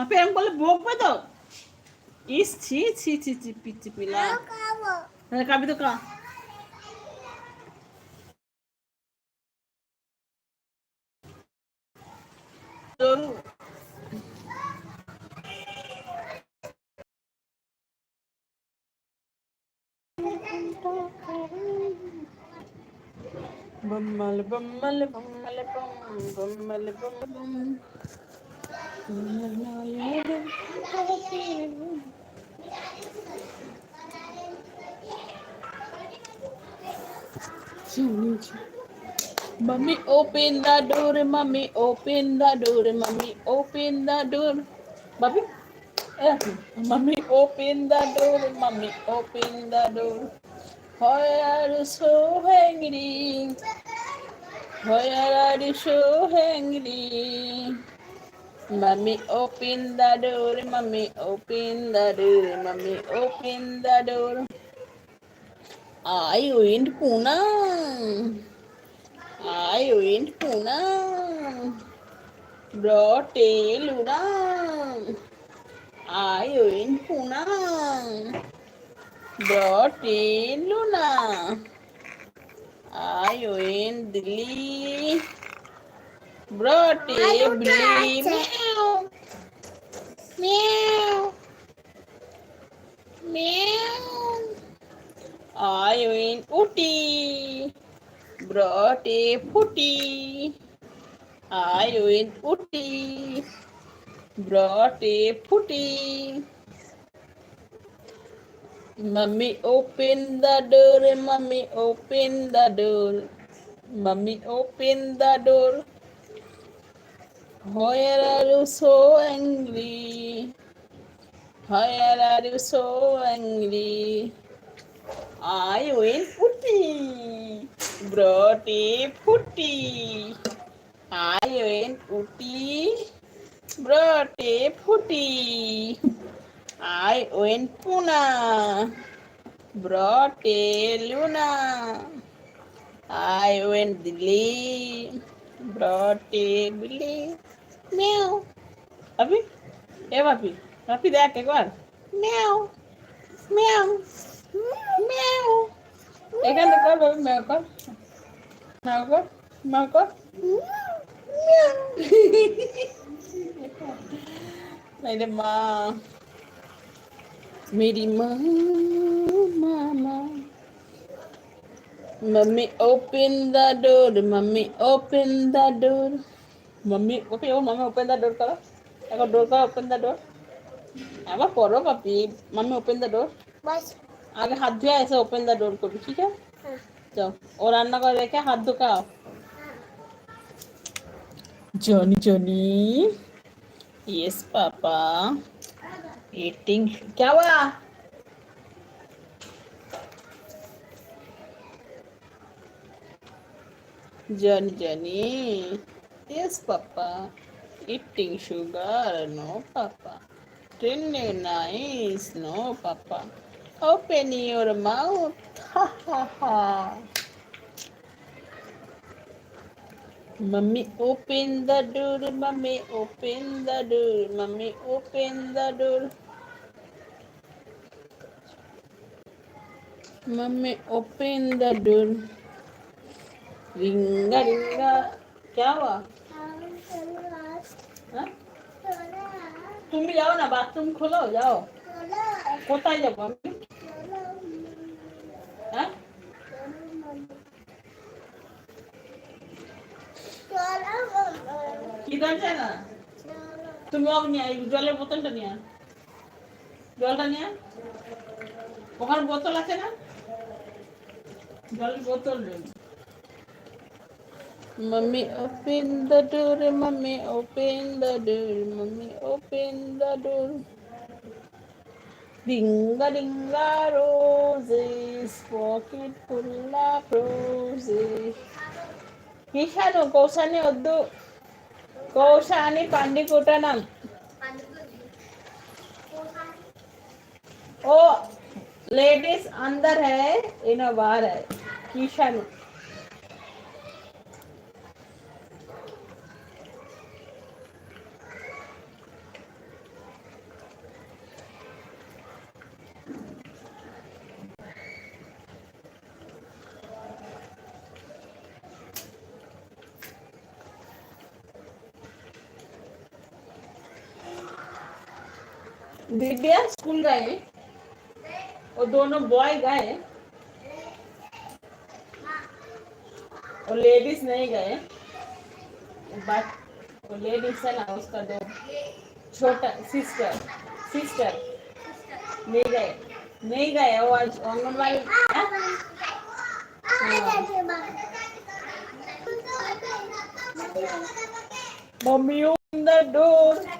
আপনি এরকম বললে বকবে তো ইস ছি ছি ছি ছি পিচি পিলা তাহলে কাবি তো কা Bumble, bumble, bumble, bumble, bumble, bumble. Mommy, open the door, mommy, open the door, mommy, open the door. Bobby, eh, mommy, open the door, mommy, open the door. Why are you so angry? Why are you so angry? Mommy, open the door, mommy, open the door, mommy, open the door. I went Puna. I went Puna. Brought a Luna. I went Puna. Brought a Luna. I went Dilly. Brought a Billy. Meow. Meow. Meow. I went Ooty. Brought a footy. I went Ooty. Brought a footy. Mummy open the door, mummy open the door. Mummy open the door. Why are you so angry? Why are you so angry? I went putty, brotty putty. I went putty, brotty putty. I went Puna, brought Luna. I went Delhi. brought a billy. Meow. Happy? Yeah, Happy. Happy that, take one. Meow. Meow. Meow. এখানে কর বাবু মেও কর মেও কর মেও কর মেরে মা মেরি মা মা Mummy, open the door. Mummy, open the door. Mummy, okay, oh, mummy, open the door, kala. I got door kala, open the door. अब करो पापी मम्मी ओपन द डोर बस आगे हाथ धोया ऐसे ओपन द डोर करो ठीक है हाँ। जाओ और रान्ना कर देखे हाथ धो का आओ Johnny Johnny yes papa eating क्या हुआ Johnny, Yes, Papa. Eating sugar, no, Papa. Drinking nice, no, Papa. Open your mouth, ha ha ha. Mummy, open the door, Mummy, open the door, Mummy, open the door. Mummy, open the door. Ringa ringa. क्या हुआ हाँ? तुम भी जाओ ना bathroom खोलो जाओ কোথায় যাবো আমি হ্যাঁ কি দরকার না তুমি ওক নিয়ে আয়, জলের বোতলটা নিয়ে আয়। জলটা নিয়ে আয়। ওখানে বোতল আছে না জলের বোতল নেই Mummy, open the door. Mummy, open the door. Mummy, open the door. Dinga dinga roses, pocket full of roses. ఈశాను కోసాన్ని వద్దు కోసాన్ని పండి కుటనం ఓ లేడీస్ అందరు హై ఇన్నో బార్ హై ఈశాను दिव्या स्कूल गए वो दोनों बॉय गए वो लेडीज़ नहीं गए बट वो लेडीज़ है ना, उसका दो छोटा सिस्टर सिस्टर नहीं गए नहीं गए। वो आज anganwadi? Mummy open the door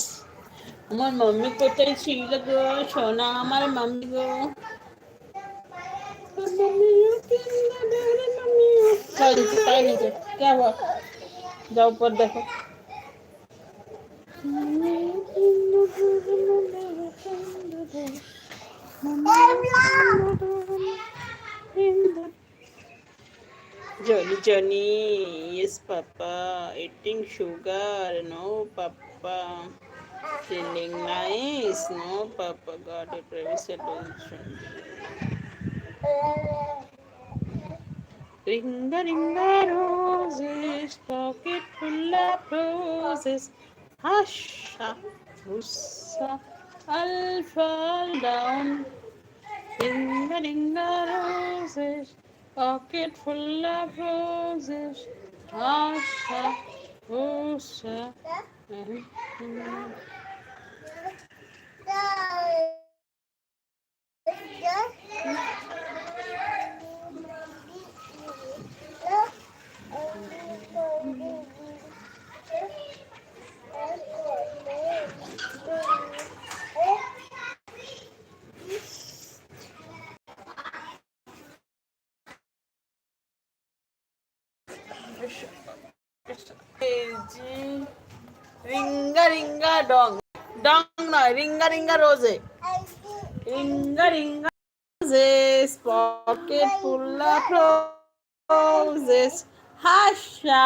हमारी मम्मी को तो सील गो सोना हमारे मम्मी को क्या हुआ जाओ ऊपर देखो Johnny, Johnny, yes, Papa, eating sugar, no, Papa. Feeling nice, no, Papa. Got a privacy solution. Ringa, ringa, roses, pocket full of roses. Hush, hush, I'll fall down. Ringa, ringa, roses. Pocket full of roses. Deixa eu... Deixa eu... ring a ring a dong dong নয় ring a ring a roses. Ring a ring a roses pocket full of roses hasha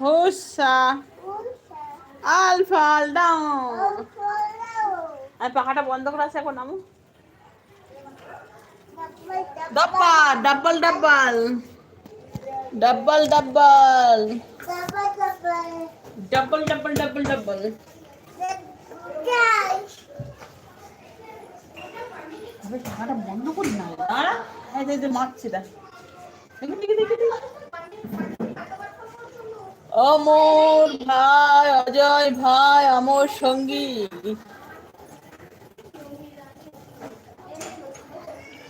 হুসা all fall down আমি পাখাটা বন্ধ করে আছে এখন আমু ডাব্বা ডাব্বাল ডাব্বাল। ডাব্বাল ডাব্বাল। ডাব্বাল ডাব্বাল ডাব্বাল ডাব্বাল আবে টাকাটা বন্ধ করি না। দাঁড়া। এই যে- যে মারছে দেখ। দেখি দেখি দেখি দেখি। অমর ভাই অজয় ভাই অমর সঙ্গী।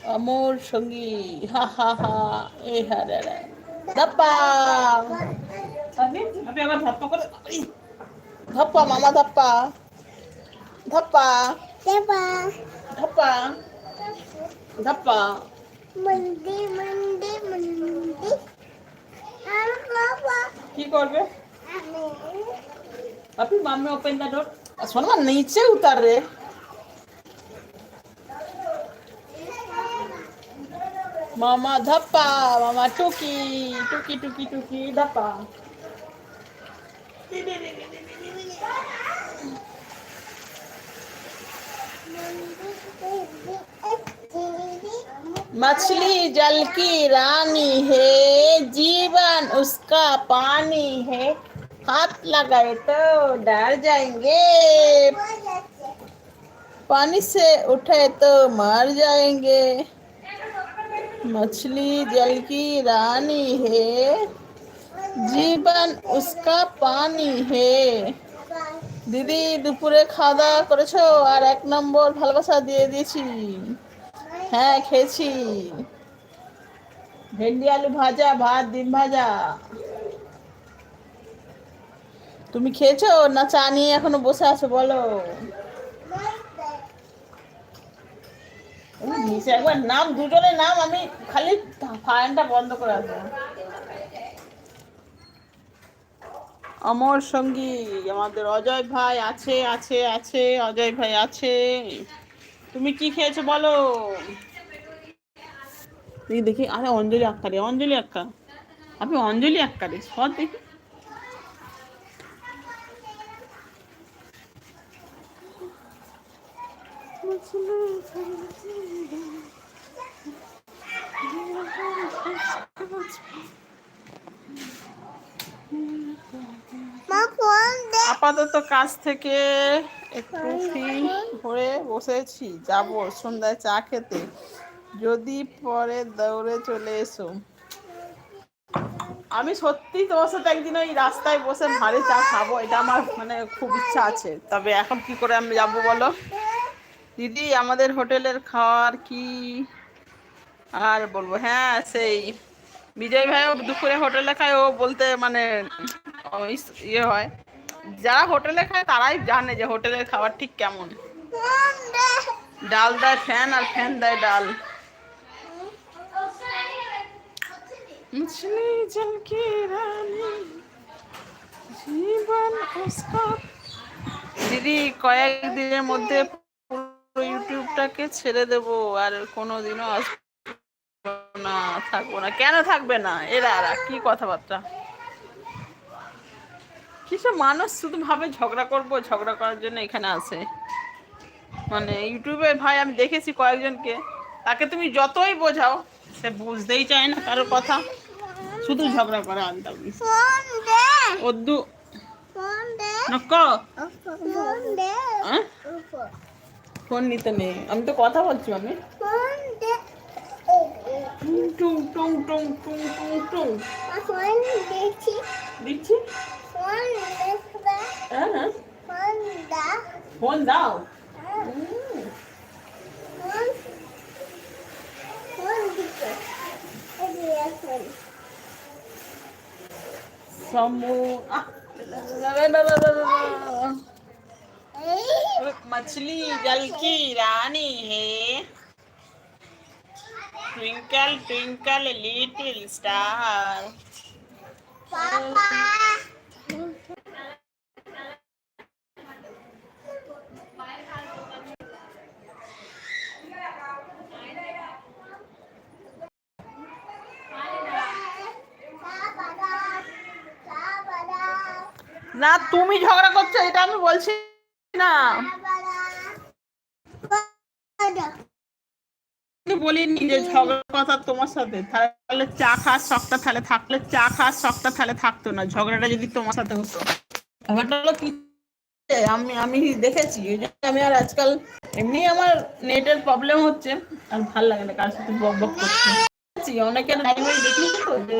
অমর সঙ্গী। হা হা হা। এ হা রে রে ধপ্পা। ধপ্পা মামা ধাপ্পা। ধপ্পা। ধাপ্পা। ধপ্পা। মন্দি মন্দি মন্দি। কি করবে? আপনি মাম্মি ওপেন দা ডোর সোনা নিচে উতার রে। मामा धप्पा मामा टुकी टुकी टुकी टुकी धप्पा मछली जल की रानी है, जीवन उसका पानी है। हाथ लगाए तो डर जाएँगे। पानी से उठे तो मर जाएँगे। मछली जल की रानी है জীবন উসকা পানি হে দিদি দুপুরে খাওয়া দাওয়া করেছো আর এক নম্বর ভালোবাসা দিয়ে দিয়েছি হ্যাঁ খেয়েছি ভেন্ডি আলু ভাজা ভাত ডিম ভাজা তুমি খেয়েছো না চা নিয়ে এখনো বসে আছো বলো একবার নাম, দুজনের নাম আমি খালি ফ্যানটা বন্ধ করে আসব অমর সঙ্গী, আমাদের অজয় ভাই আছে আছে আছে, অজয় ভাই আছে। তুমি কি খেয়েছো বলো? দেখি, আরে অঞ্জলি আক্কা রে অঞ্জলি আক্কা। আপনি অঞ্জলি আক্কা রে সব দেখি মা ফোন দে আপাতত কাজ থেকে একটু ফ্রি হয়ে বসেছি যাব সন্ধ্যায় চা খেতে। যদি পরে দৌড়ে চলে এসো। আমি সত্যি তোমার সাথে একদিন ওই রাস্তায় বসে ভারী চা খাব এটা আমার মানে খুব ইচ্ছা আছে। তবে এখন কি করে আমি যাব বলো? দিদি আমাদের হোটেলের খাওয়ার কি আর বলবো হ্যাঁ সেই বিজয় ভাইও দুপুরে হোটেলে খায় ও বলতে মানে ওই ইয়ে হয় যারা হোটেলে খায় তারাই জানে যে হোটেলের খাবার ঠিক কেমন ফোন দে ডাল দেয় ফ্যান আর ফ্যান দেয় ডাল मछली जल की रानी জীবন उसका দিদি কয়েকদিনের মধ্যে পুরো ইউটিউবটাকে ছেড়ে দেব আর কোনোদিনও আসব না থাকব না। কেন থাকবে না? এরা এরা কি কথাবার্তা? কিসব মানুষ শুধু ভাবে ঝগড়া করব ঝগড়া করার জন্য এখানে আসে মানে ইউটিউবে ভাই আমি দেখেছি কয়েকজনকে তাকে তুমি যতই বোঝাও সে বুঝতেই চায় না কারোর কথা। শুধু ঝগড়া করে আনতাম ওদ্দু নক্ক ফোন? নিতে নেই। আমি তো কথা বলছি আমি টুং টুং টুং টুং টুং টুং ফোন দিচ্ছি? ফোন হ্যাঁ হ্যাঁ। ফোন দাও। ফোন ফোন मछली जल की रानी है ट्विंकल ट्विंकल लिटिल स्टार পাপা না তুমি ঝগড়া করছো এটা আমি বলছি না। বলিনি যে ঝগড়ার কথা তোমার সাথে। তাহলে চা খাওয়ার শখটা তাহলে থাকলে চা খাওয়ার শখটা তাহলে থাকতো না। ঝগড়াটা যদি তোমার সাথে হতো। ব্যাপারটা হলো আমি আমি দেখেছি আমি আর আজকাল এমনি আমার নেটের প্রবলেম হচ্ছে। আর ভালো লাগে না কার সাথে বক বক করতে। দেখেছি, অনেকের দেখি তো যে